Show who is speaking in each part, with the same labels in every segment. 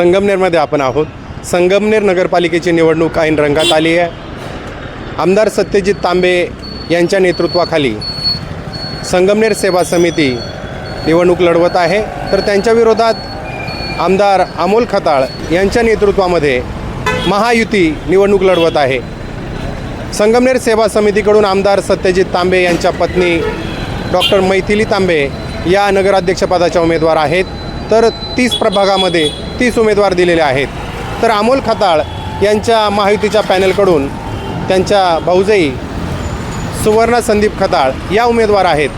Speaker 1: संगमनेरमध्ये आपण आहोत. संगमनेर नगरपालिकेची निवडणूक ऐन रंगात आली आहे. आमदार सत्यजित तांबे यांच्या नेतृत्वाखाली संगमनेर सेवा समिती निवडणूक लढवत आहे. तर त्यांच्या विरोधात आमदार अमोल खताळ यांच्या नेतृत्वामध्ये महायुती निवडणूक लढवत आहे. संगमनेर सेवा समितीकडून आमदार सत्यजित तांबे यांच्या पत्नी डॉक्टर मैथिली तांबे या नगराध्यक्षपदाच्या उमेदवार आहेत. तर तीस प्रभागामध्ये तीस उमेदवार दिलेले आहेत. तर अमोल खताळ यांच्या महायुतीच्या पॅनलकडून त्यांच्या भाऊजाई सुवर्णा संदीप खताळ या उमेदवार आहेत.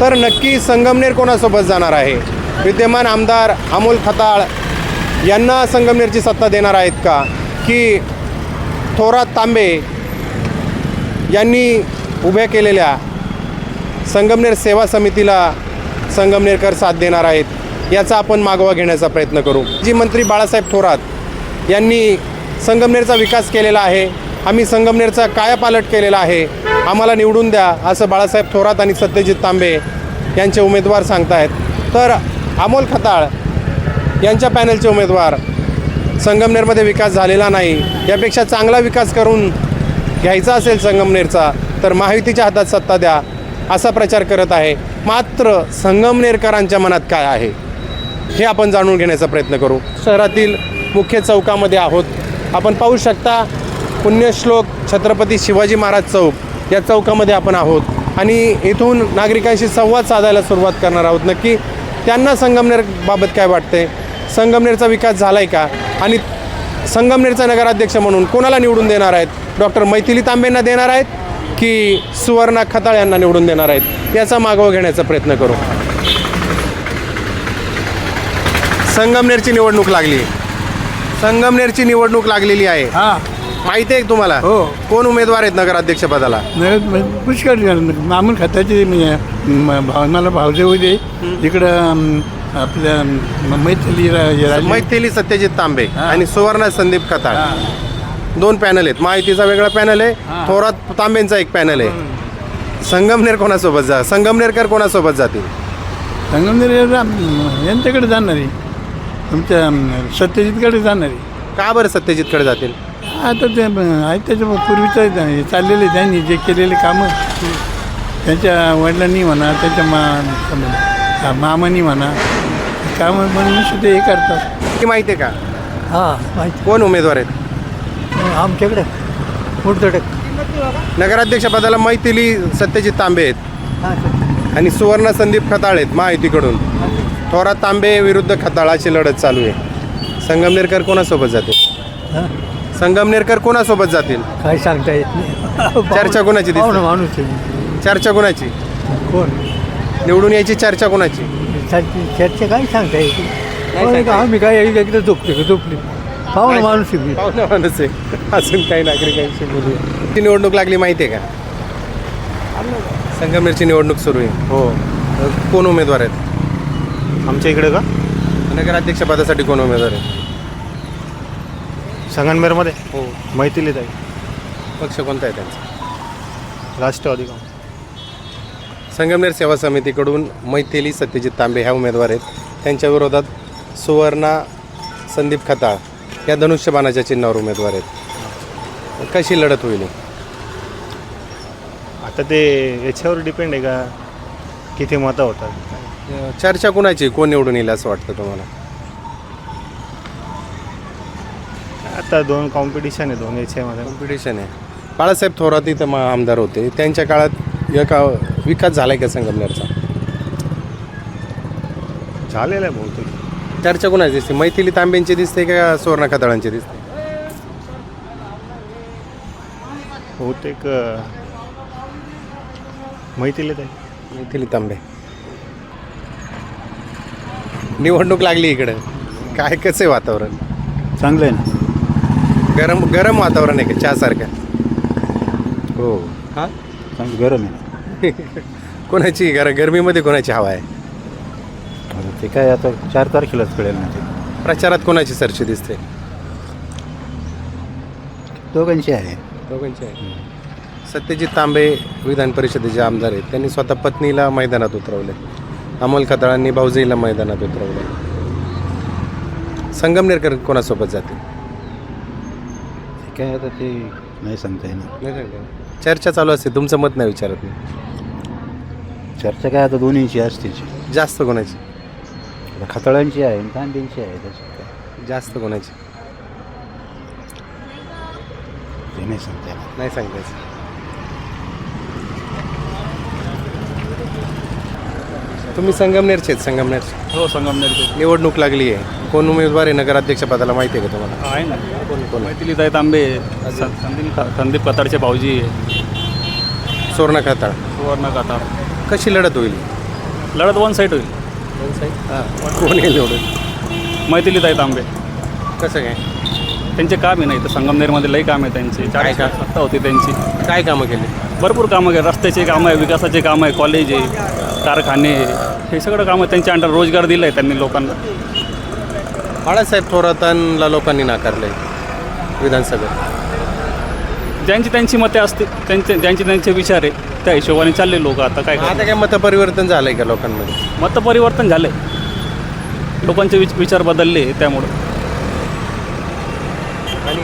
Speaker 1: तर नक्की संगमनेर कोणासोबत जाणार आहे? विद्यमान आमदार अमोल खताळ यांना संगमनेरची सत्ता देणार आहेत का? की थोरात तांबे यांनी उभ्या केलेल्या संगमनेर सेवा समितीला संगमनेरकर साथ देणार आहेत? याचा आपण मागोवा घेण्याचा प्रयत्न करू. जी मंत्री बाळासाहेब थोरात यांनी संगमनेरचा विकास केलेला आहे. आम्ही संगमनेरचा कायापालट केलेला आहे. आम्हाला निवडून द्या असं बाळासाहेब थोरात आणि सत्यजित तांबे यांचे उमेदवार सांगतायत. तर अमोल खताळ यांच्या पॅनलचे उमेदवार संगमनेरमध्ये विकास झालेला नाही. यापेक्षा चांगला विकास करून घ्यायचा असेल संगमनेरचा तर महायुतीच्या हातात सत्ता द्या असा प्रचार करत आहे. मात्र संगमनेरकरांच्या मनात काय आहे? हे आपण जाणून घेण्याचा प्रयत्न करू. शहरातील मुख्य चौकामध्ये आहोत. आपण पाहू शकता पुण्यश्लोक छत्रपती शिवाजी महाराज चौक या चौकामध्ये आपण आहोत. आणि इथून नागरिकांशी संवाद साधायला सुरुवात करणार आहोत. नक्की त्यांना संगमनेरबाबत काय वाटते संगमनेरचा विकास झाला आहे का? आणि संगमनेरचा नगराध्यक्ष म्हणून कोणाला निवडून देणार आहेत? डॉक्टर मैथिली तांबेंना देणार आहेत की सुवर्णा खताळ यांना निवडून देणार आहेत? याचा मागोवा घेण्याचा प्रयत्न करू. संगमनेरची निवडणूक लागली. संगमनेरची निवडणूक लागलेली आहे.
Speaker 2: हा.
Speaker 1: माहिती आहे का तुम्हाला?
Speaker 2: हो.
Speaker 1: कोण उमेदवार आहेत नगराध्यक्ष पदाला
Speaker 2: पुष्कळ मामूल खताचे म्हणजे म- भाव मला भावजे होते. इकडं अम, आपल्या म- मैथिली रा- हे
Speaker 1: मैथिली सत्यजित तांबे
Speaker 2: हा.
Speaker 1: आणि सुवर्णा संदीप खताळ.
Speaker 2: हा.
Speaker 1: दोन पॅनल आहेत. माहितीचा वेगळा पॅनल आहे.
Speaker 2: हा.
Speaker 1: थोरात तांबेंचा एक पॅनल आहे. संगमनेर कोणासोबत जा संगमनेरकर कोणासोबत जातील?
Speaker 2: संगमनेर हे राम- यांच्याकडे जाणार आहे. तुमच्या सत्यजितकडे जाणार. आहे
Speaker 1: का बरं सत्यजितकडे जातील?
Speaker 2: आता ते आहेत त्याच्या पूर्वीचं हे चाललेले त्यांनी जे केलेले कामं. त्यांच्या वडिलांनी म्हणा त्यांच्या मा मामानी म्हणा कामं म्हणून सुद्धा हे करतात.
Speaker 1: ही माहिती आहे का?
Speaker 3: हा माहिती.
Speaker 1: कोण उमेदवार आहेत?
Speaker 3: आमच्याकडे मुर्दडक
Speaker 1: नगराध्यक्ष पदाला मैथिली सत्यजित तांबे आहेत.
Speaker 3: हा.
Speaker 1: आणि सुवर्ण संदीप खताळ आहेत महायुतीकडून. थोरात तांबे विरुद्ध खताळाची लढत चालू आहे. संगमनेरकर कोणासोबत जातील?
Speaker 3: हा?
Speaker 1: संगमनेरकर कोणासोबत जातील?
Speaker 3: काय सांगता येत नाही.
Speaker 1: चर्चा कोणाची दिसते?
Speaker 3: पाहुणा माणूस आहे.
Speaker 1: चर्चा कोणाची?
Speaker 3: कोण?
Speaker 1: निवडून यायची चर्चा कोणाची?
Speaker 3: चर्चे चर्चा काय सांगता येते
Speaker 1: सांगता येत?
Speaker 3: आम्ही काय एकदा झोपले का? झोपले. पाहुणा माणूस आहे मी.
Speaker 1: पाहुणा माणूस आहे. अजून काही नागरिकांशी बोलूया. ती निवडणूक लागली माहिती आहे का? संगमनेरची निवडणूक सुरू आहे. हो. कोण उमेदवार आहेत?
Speaker 4: आमच्या इकडे का?
Speaker 1: नगराध्यक्ष पदासाठी कोण उमेदवार आहेत
Speaker 4: संगमनेरमध्ये
Speaker 1: हो.
Speaker 4: मैथिलीत आहे.
Speaker 1: पक्ष कोणता आहे त्यांचा?
Speaker 4: राष्ट्रवादी काँग्रेस.
Speaker 1: संगमनेर सेवा समितीकडून मैथिली सत्यजित तांबे ह्या उमेदवार आहेत. त्यांच्या विरोधात सुवर्णा संदीप खताळ या धनुष्यबाणाच्या चिन्हावर उमेदवार आहेत. कशी लढत होईल?
Speaker 4: आता ते याच्यावर डिपेंड आहे का? किती मतं होतात?
Speaker 1: चर्चा कुणाची कोण निवडून येईल असं वाटतं तुम्हाला?
Speaker 4: आता दोन कॉम्पिटिशन आहे दोन याच्यामध्ये.
Speaker 1: कॉम्पिटिशन आहे. बाळासाहेब थोरात इथं मा आमदार होते. त्यांच्या काळात एका विकास झाला आहे का संगमनेरचा?
Speaker 4: झालेलं आहे बहुतेक.
Speaker 1: चर्चा कुणाची दिसते? मैथिली तांबेंची दिसते का सुवर्णा खताळांची दिसते?
Speaker 4: बहुतेक अं, आहे.
Speaker 1: मैथिली तांबे. निवडणूक लागली इकडं. काय कसं आहे वातावरण?
Speaker 2: चांगलं आहे ना.
Speaker 1: गरम गरम वातावरण आहे का चहासारखं? हो. हां?
Speaker 2: चांगलं गरम आहे
Speaker 1: कोणाची गर गरमीमध्ये कोणाची हवा आहे?
Speaker 2: ते काय आता चार तारखेलाच कळेल ना ते.
Speaker 1: प्रचारात कोणाची चर्चा दिसते?
Speaker 2: दोघांची आहे.
Speaker 1: दोघांची आहे. सत्यजित तांबे विधान परिषदेचे आमदार आहेत. त्यांनी स्वतः पत्नीला मैदानात उतरवले अमोल खताळांनी भाऊजाईला मैदानात उतरवले. संगमनेरकर कोणासोबत जातील?
Speaker 5: काय आता ते नाही सांगता येणार.
Speaker 1: नाही सांगता. चर्चा चालू असते तुमचं मत नाही विचारत मी.
Speaker 5: चर्चा काय आता दोन्हीची असते.
Speaker 1: जास्त कोणाची?
Speaker 5: खतळांची आहे आणि कांद्यांची आहे त्याच्यात काय?
Speaker 1: जास्त कोणाची?
Speaker 5: ते नाही सांगता येणार.
Speaker 1: नाही सांगतायचं तुम्ही संगमनेरचे आहेत संगमनेर
Speaker 6: हो संगमनेरचे.
Speaker 1: निवडणूक लागली आहे. कोण उमेदवार आहे नगराध्यक्ष पदाला माहिती आहे का तुम्हाला?
Speaker 6: आहे ना.
Speaker 1: कोण कोण?
Speaker 6: मैथिलीताई तांबे स- संदीप संदीप कतारचे भाऊजी
Speaker 1: सुवर्ण खाताळ.
Speaker 6: सुवर्ण कतार
Speaker 1: कशी लढत होईल?
Speaker 6: लढत वन साईड होईल.
Speaker 1: कोण येईल निवडून?
Speaker 6: मैथिलीताई तांबे.
Speaker 1: कसं काय?
Speaker 6: त्यांचे काम आहे नाही तर संगमनेरमध्ये लई काम आहे त्यांचे.
Speaker 1: काय
Speaker 6: चाळीस
Speaker 1: काम?
Speaker 6: सत्ता होती त्यांची.
Speaker 1: काय कामं केली?
Speaker 6: भरपूर कामं आहे रस्त्याचे कामं आहे विकासाचे कामं आहे कॉलेज आहे. कारखाने आहे. हे सगळं कामं त्यांच्या अंडर रोजगार दिलं आहे त्यांनी लोकांना.
Speaker 1: बाळासाहेब थोरातांना लोकांनी नाकारलंय विधानसभेत.
Speaker 6: ज्यांची त्यांची मते असते त्यांचे ज्यांचे त्यांचे विचार आहे त्या हिशोबाने चालले लोक आता काय
Speaker 1: आता काय मतपरिवर्तन झालंय का लोकांमध्ये?
Speaker 6: मतपरिवर्तन झालंय. लोकांचे विच विचार बदलले त्यामुळं.
Speaker 1: आणि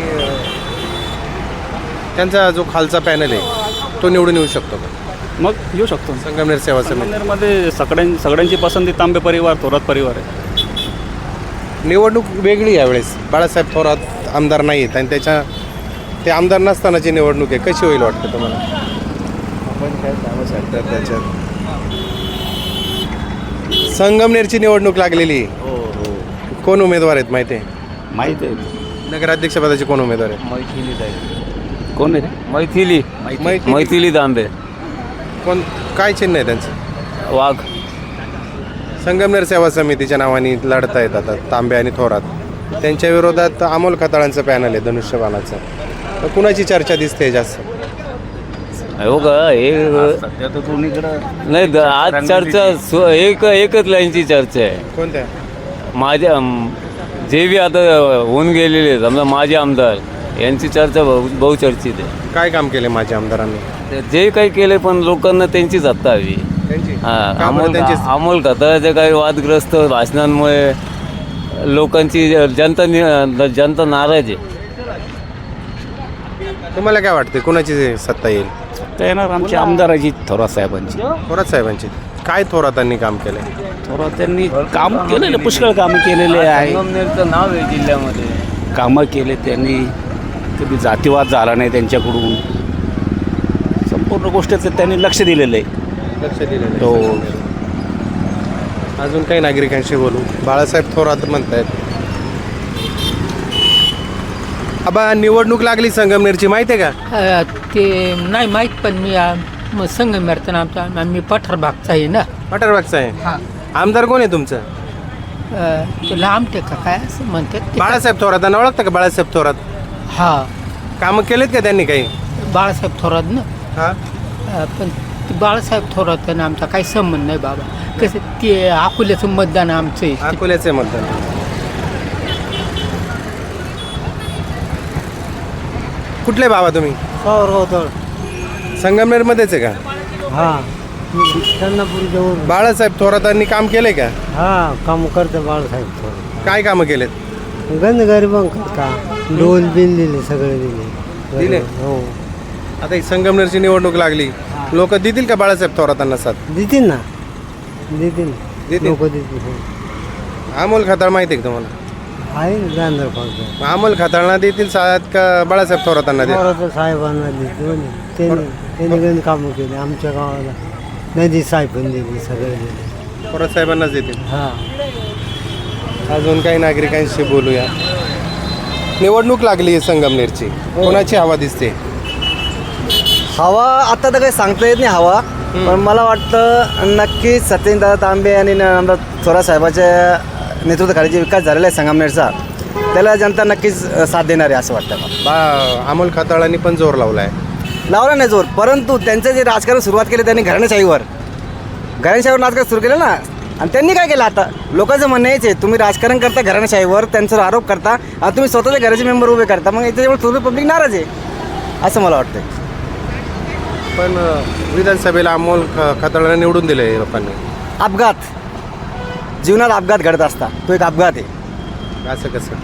Speaker 1: त्यांचा जो खालचा पॅनल आहे तो निवडून येऊ शकतो का?
Speaker 6: मग येऊ शकतो
Speaker 1: संगमनेर सेवा समिती.
Speaker 6: संगमनेरमध्ये सगळ्यां सगळ्यांची पसंती तांबे परिवार थोरात परिवार आहे.
Speaker 1: निवडणूक वेगळी यावेळेस. बाळासाहेब थोरात आमदार नाही आहेत आणि त्याच्या ते आमदार नसतानाची निवडणूक आहे. कशी होईल वाटतं तुम्हाला?
Speaker 5: आपण काय कामं सांगतात त्याच्यात?
Speaker 1: संगमनेरची निवडणूक लागलेली. आहे.
Speaker 5: हो हो.
Speaker 1: कोण उमेदवार आहेत माहिती आहे?
Speaker 5: माहीत आहे.
Speaker 1: नगराध्यक्षपदाचे कोण उमेदवार आहेत?
Speaker 5: मैथिली
Speaker 7: कोण आहे? मैथिली. मैथिली. दांबे
Speaker 1: कोण काय चिन्ह आहे त्यांचं?
Speaker 7: वाघ.
Speaker 1: संगमनेर सेवा समितीच्या नावाने लढता येत आता तांबे आणि थोरात. त्यांच्या विरोधात अमोल खताळांचं पॅनल आहे धनुष्यबाणाचं. तर कुणाची चर्चा दिसते जास्त?
Speaker 7: हो का हे
Speaker 5: सध्या तर दोन्हीकडं
Speaker 7: नाही द- आज चर्चा सु- एक एकच लाईनची चर्चा आहे.
Speaker 1: कोणत्या?
Speaker 7: माझ्या अम, जे बी आता होऊन गेलेले आहेत, समजा माझे आमदार यांची चर्चा बहु बहुचर्चित आहे.
Speaker 1: काय काम केले माझ्या आमदारांनी?
Speaker 7: ते जे काही केले पण लोकांना त्यांचीच सत्ता हवी.
Speaker 1: त्यांची.
Speaker 7: हा
Speaker 1: का बरं
Speaker 7: अमोल
Speaker 1: त्यांची
Speaker 7: अमोल खताळाच्या काही वादग्रस्त भाषणांमुळे लोकांची जनता नि- जनता नाराज आहे.
Speaker 1: तुम्हाला काय वाटते कुणाची सत्ता येईल?
Speaker 8: तर येणार आमच्या आमदाराची थोरात साहेबांची.
Speaker 1: थोरात साहेबांची. काय थोरातांनी काम केलंय?
Speaker 8: थोरात त्यांनी काम केलेलं पुष्कळ कामं केलेले आहे.
Speaker 7: संगमनेरचं नाव आहे जिल्ह्यामध्ये.
Speaker 8: कामं केले त्यांनी. कधी जातीवाद झाला नाही त्यांच्याकडून. संपूर्ण गोष्टीचं त्यांनी लक्ष दिलेलं आहे.
Speaker 1: लक्ष दिलं
Speaker 8: तो
Speaker 1: अजून काही नागरिकांशी बोलू? बाळासाहेब थोरात म्हणतायत. आबा निवडणूक लागली संगमनेरची माहिती आहे का?
Speaker 9: अ, ते नाही माहीत पण मी म- संगमेरचं आमचा मी पठार भागचा आहे ना.
Speaker 1: पठारबागचा आहे?
Speaker 9: हा.
Speaker 1: आमदार कोण आहे तुमचं?
Speaker 9: ते लांब ते का काय असं म्हणतात ते.
Speaker 1: बाळासाहेब थोरातांना ओळखता का बाळासाहेब थोरात?
Speaker 9: हा.
Speaker 1: कामं केलेत का त्यांनी काही?
Speaker 9: बाळासाहेब थोरात ना.
Speaker 1: हा?
Speaker 9: अ, पण ते बाळासाहेब थोरात आणि आमचा काही संबंध नाही बाबा. कसं ते अकोल्याचं मतदान आमचं आहे.
Speaker 1: अकोल्याचे मतदान. कुठले बाबा तुम्ही? संगमनेरमध्येच आहे का?
Speaker 10: हां. चन्नापुरी जवळ.
Speaker 1: बाळासाहेब थोरातांनी काम केलंय का?
Speaker 10: हां काम करते बाळासाहेब थोडं
Speaker 1: काय कामं केलेत?
Speaker 10: गंध गरीबांक का डोल बिल दिले सगळे दिले.
Speaker 1: दिले?
Speaker 10: हो.
Speaker 1: आता ही संगमनेरची निवडणूक लागली. लोक देतील का बाळासाहेब थोरातांना साथ
Speaker 10: देतील ना. देतील.
Speaker 1: देतील?
Speaker 10: लोक देतील हो.
Speaker 1: अमोल खताळ माहिती आहे का तुम्हाला?
Speaker 10: आहे गांधर फक्त
Speaker 1: अमोल खताळना देतील साथ का बाळासाहेब थोरातांना देतील?
Speaker 10: थोरात साहेबांना देते दोन्ही. त्यांनी त्यांनी गंध कामं केली. आमच्या गावाला नदी साहेबन दिली सगळे दिले
Speaker 1: थोरात साहेबांनाच देतील?
Speaker 10: हां.
Speaker 1: अजून काही नागरिकांशी बोलूया. निवडणूक लागली आहे संगमनेरची कोणाची हवा दिसते?
Speaker 11: हवा आता तर काही सांगता येत नाही हवा पण मला वाटतं नक्कीच सत्येंद्रदादा तांबे आणि आमदार थोरा साहेबाच्या नेतृत्वाखाली जे विकास झालेला आहे संगमनेरचा त्याला जनता नक्कीच साथ देणार आहे असं वाटतं मला.
Speaker 1: बा अमोल खताळांनी पण जोर लावला आहे
Speaker 11: लावला नाही जोर परंतु त्यांचं जे राजकारण सुरुवात केली त्यांनी घराणेशाहीवर. घराणेशाहीवर राजकारण सुरू केलं ना आणि त्यांनी काय केलं आता? लोकांचं म्हणणं हेच आहे तुम्ही राजकारण करता घराणेशाहीवर त्यांच्यावर आरोप करता आणि तुम्ही स्वतःच्या घराचे मेंबर उभे करता मग याच्यामुळे थोडं पब्लिक नाराज आहे असं मला वाटतं
Speaker 1: पण विधानसभेला अमोल ख खताळांना निवडून दिले लोकांनी.
Speaker 11: अपघात. जीवनात अपघात घडत असता. तो एक अपघात आहे.
Speaker 1: असं कसं?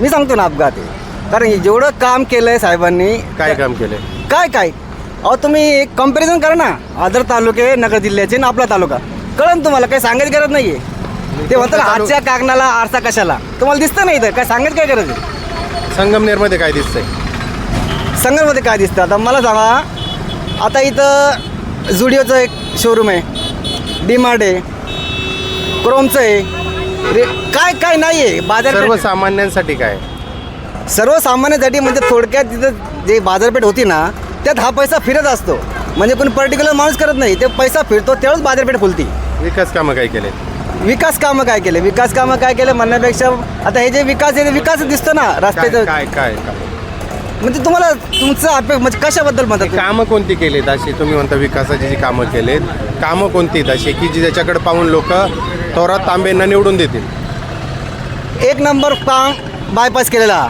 Speaker 11: मी सांगतो ना अपघात आहे. कारण हे जेवढं काम केलं आहे साहेबांनी
Speaker 1: काय काम केलंय?
Speaker 11: काय काय? अहो तुम्ही कंपॅरिझन करा ना. आदर तालुके नगर जिल्ह्याचे आणि आपला तालुका. कळन तुम्हाला काही सांगायची गरज नाही आहे ते म्हणतात हातच्या कागणाला आरसा कशाला? तुम्हाला दिसतं नाही इथं? काय सांगायची काय गरज आहे?
Speaker 1: संगमनेरमध्ये काय दिसतंय?
Speaker 11: संगममध्ये काय दिसतं? आता मला सांगा आता इथं झुडिओचं एक शोरूम आहे. डीमार्ट आहे. क्रोमचं आहे. रे काय काय नाही आहे बाजारपेठ
Speaker 1: सर्वसामान्यांसाठी काय?
Speaker 11: सर्वसामान्यांसाठी म्हणजे थोडक्यात तिथं जे बाजारपेठ होती ना त्यात हा पैसा फिरत असतो. म्हणजे कोणी पर्टिक्युलर माणूस करत नाही. ते पैसा फिरतो तेव्हाच बाजारपेठ फुलती.
Speaker 1: विकास कामं काय केले?
Speaker 11: विकास कामं काय केले? विकास कामं काय केले म्हणण्यापेक्षा आता हे जे विकास आहे ते विकास दिसतो ना रस्त्याचं.
Speaker 1: काय काय?
Speaker 11: म्हणजे तुम्हाला तुमचं अपे म्हणजे कशाबद्दल म्हणतात तुम्ही?
Speaker 1: कामं कोणती केलीत? अशी तुम्ही म्हणता विकासाची जी कामं केलीत कामं कोणती आहेत अशी? की जी ज्याच्याकडे पाहून लोक थोरात तांबेंना निवडून देतील.
Speaker 11: एक नंबर काम बायपास केलेला.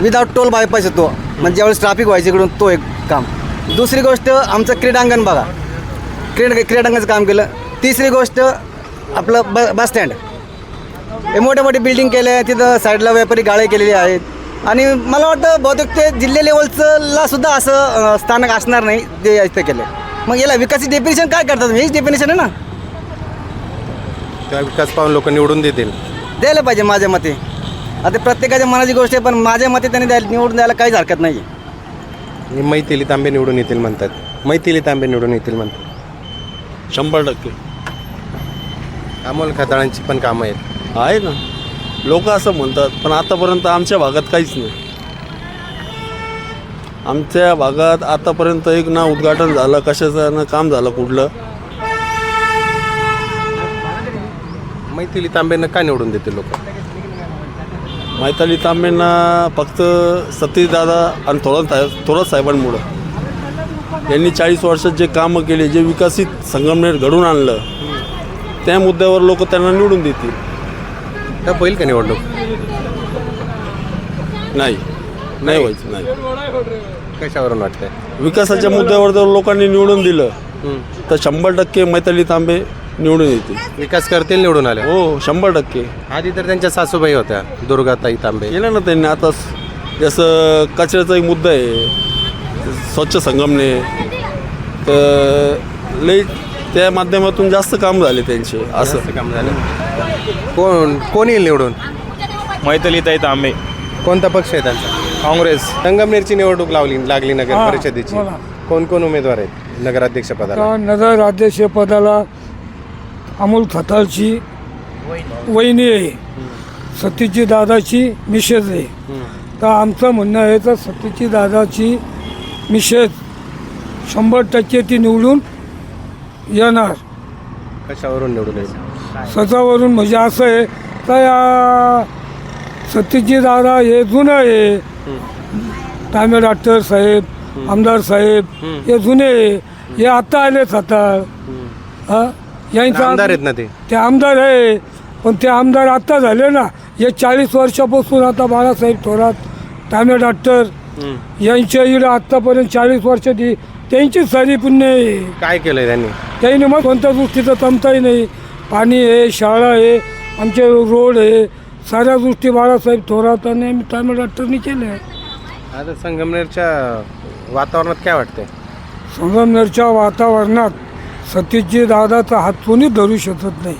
Speaker 11: विदाउट टोल बायपास येतो. म्हणजे ज्यावेळेस ट्रॅफिक व्हायचं इकडून तो एक काम. दुसरी गोष्ट आमचं क्रीडांगण बघा. क्रीड क्रीडांगणाचं काम केलं. तिसरी गोष्ट आपलं ब बस स्टँड हे मोठे मोठे बिल्डिंग केले. आहे तिथं साईडला व्यापारी गाळे केलेले आहेत. आणि मला वाटतं बहुतेक ते जिल्हा लेवलचं ला सुद्धा असं स्थानक असणार नाही जे इथं केलं. मग याला विकासाची डेफिनेशन काय करतात? हेच डेफिनेशन आहे ना.
Speaker 1: तेव्हा विकास पाहून लोक निवडून देतील.
Speaker 11: द्यायला पाहिजे माझ्या मते. आता प्रत्येकाच्या मनाची गोष्ट आहे पण माझ्या मते त्यांनी द्यायला निवडून द्यायला काहीच हरकत नाही
Speaker 1: आणि मैथिली तांबे निवडून येतील म्हणतात. मैथिली तांबे निवडून येतील म्हणतात.
Speaker 12: शंभर टक्के.
Speaker 1: अमोल खताळांची पण कामं आहेत.
Speaker 12: आहे ना. लोक असं म्हणतात पण आतापर्यंत आमच्या भागात काहीच नाही. आमच्या भागात आतापर्यंत एक ना उद्घाटन झालं कशाचं ना काम झालं कुठलं?
Speaker 1: मैथिली तांबेंना का निवडून देतील लोक?
Speaker 12: मैताली तांबेंना फक्त सतीशदादा आणि थोरात साहेब थोरात साहेबांमुळं. यांनी चाळीस वर्षात जे कामं केले जे विकसित संगमनेर घडून आणलं त्या मुद्द्यावर लोक त्यांना निवडून देतील.
Speaker 1: का होईल का निवडणूक?
Speaker 12: नाही. नाही व्हायचं नाही.
Speaker 1: कशावरून वाटतंय?
Speaker 12: विकासाच्या मुद्द्यावर जर लोकांनी निवडून दिलं तर शंभर टक्के मैताली तांबे निवडून येतील.
Speaker 1: विकास करतील निवडून आले
Speaker 12: हो शंभर टक्के.
Speaker 1: आधी तर त्यांच्या सासूबाई होत्या दुर्गाताई तांबे.
Speaker 12: केलं ना त्यांनी आता जसं कचऱ्याचा एक मुद्दा आहे स्वच्छ संगमने. तर लई त्या माध्यमातून जास्त काम झाले त्यांचे असं.
Speaker 1: असं काम झालं. कोण कोण येईल निवडून?
Speaker 6: मैथलीताई तांबे
Speaker 1: कोणता पक्ष आहे त्यांचा?
Speaker 6: काँग्रेस.
Speaker 1: संगमनेरची निवडणूक लावली लागली नगर
Speaker 13: हा,
Speaker 1: परिषदेची.
Speaker 13: बोला.
Speaker 1: कोण कोण उमेदवार आहेत नगराध्यक्ष पदाला?
Speaker 13: नगर अध्यक्षपदाला अमोल खताळची वहिनी आहे. सतीची दादाची मिसेस आहे. तर आमचं म्हणणं आहे तर सतीची दादाची मिसेस शंभर टक्के ती निवडून येणार.
Speaker 1: कशावरून निवडून येईल?
Speaker 13: स्वतःवरून म्हणजे असं आहे तर या दादा हे जुनं आहे. तांबे डॉक्टर साहेब आमदार साहेब हे जुने आहे. हे आता आलेच आता. हा? यांचा
Speaker 1: आमदार आहेत ना ते?
Speaker 13: ते आमदार आहे. पण ते आमदार आत्ता झाले ना. हे चाळीस वर्षापासून आता बाळासाहेब थोरात तांबे डॉक्टर यांच्या इकडे आत्तापर्यंत चाळीस वर्ष ती त्यांची सारी पुण्य आहे
Speaker 1: काय केलंय त्यांनी?
Speaker 13: काही मग कोणत्या गोष्टीचा तमताही नाही. पाणी आहे शाळा आहे आमचे रोड आहे. साऱ्या गोष्टी बाळासाहेब थोरात आणि आम्ही तामिळ डॉक्टरनी केल्या.
Speaker 1: आता संगमनेरच्या वातावरणात काय वाटतंय?
Speaker 13: संगमनेरच्या वातावरणात सतीशजी दादाचा हात कोणीच धरू शकत नाही.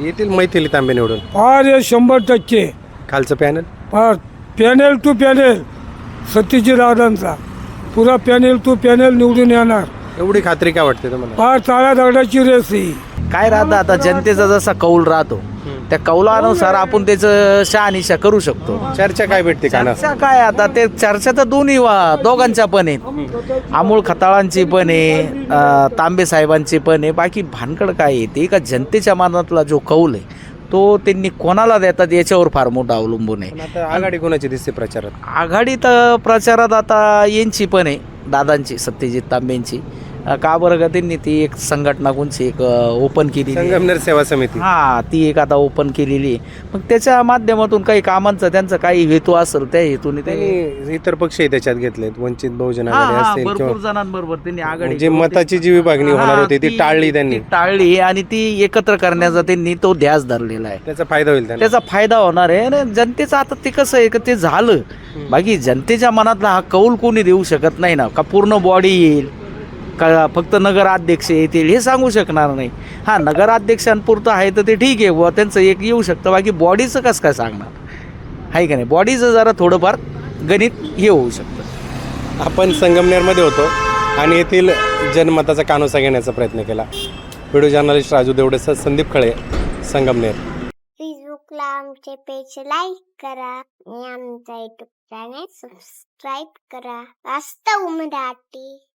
Speaker 1: येतील मैथिली तांबे निवडून?
Speaker 13: फार हे शंभर टक्के.
Speaker 1: खालचं पॅनल?
Speaker 13: फार. पॅनेल टू पॅनेल सतीशजी दादांचा. पुरा पॅनेल टू पॅनेल निवडून येणार.
Speaker 1: एवढी खात्री काय वाटते तुम्हाला?
Speaker 13: फार टाळ्या दगडाची रेस ही
Speaker 14: काय राहतं आता? जनतेचा जसा कौल राहतो त्या कौलानुसार आपण त्याचं शहानिशा करू शकतो.
Speaker 1: चर्चा काय भेटते का
Speaker 14: चर्चा काय आता? ते चर्चा तर दोन्ही वा दोघांच्या पण आहेत. अमोल खताळांची पण आहे अं, तांबे साहेबांची पण आहे. बाकी भानकड काय आहे? ते का जनतेच्या मनातला जो कौल आहे तो त्यांनी कोणाला देतात याच्यावर फार मोठं अवलंबून आहे.
Speaker 1: आता आघाडी कोणाची दिसते प्रचारात?
Speaker 14: आघाडी तर प्रचारात आता यांची पण आहे दादांची सत्यजित तांबेंची. का बरं का त्यांनी? ती एक संघटना कोणची एक ओपन केली
Speaker 1: संगमनेर सेवा समिती.
Speaker 14: हा ती एक आता ओपन केलेली आहे. मग त्याच्या माध्यमातून काही कामांचा त्यांचा काही हेतू असेल त्या हेतूने त्यांनी
Speaker 1: त्यांनी इतर पक्षही त्याच्यात घेतलेत. वंचित बहुजन
Speaker 14: हा,
Speaker 1: आघाडी
Speaker 14: हा,
Speaker 1: असेल
Speaker 14: भरपूर
Speaker 1: किंवा
Speaker 14: जणांबरोबर त्यांनी आघाडी
Speaker 1: जे
Speaker 14: करून
Speaker 1: मताची जी विभागणी
Speaker 14: हा,
Speaker 1: होणार होती ती टाळली त्यांनी.
Speaker 14: ती टाळली आणि ती एकत्र करण्याचा त्यांनी तो ध्यास धरलेला आहे.
Speaker 1: त्याचा फायदा होईल त्यांना.
Speaker 14: त्याचा फायदा होणार आहे. आणि जनतेचं आता ते कसं आहे का ते झालं. बाकी जनतेच्या मनातला हा कौल कोणी देऊ शकत नाही ना? का पूर्ण बॉडी येईल? का फक्त नगराध्यक्ष येतील हे सांगू शकणार नाही. हा नगराध्यक्षांपुरतं आहे तर ते ठीक आहे बुवा त्यांचं एक येऊ शकतं. बाकी बॉडीचं कसं काय सांगणार? आहे का नाही? बॉडीचं जरा थोडंफार गणित हे होऊ शकतं.
Speaker 1: आपण संगमनेरमध्ये होतो आणि येथील जनमताचा कानोसा घेण्याचा प्रयत्न केला. व्हिडिओ जर्नलिस्ट राजू देवडेसह संदीप खळे संगमनेर.
Speaker 15: फेसबुकला आमचे पेज लाईक करा आणि आमचा युट्यूब चॅनेल सबस्क्राईब करा. वास्तव मराठी.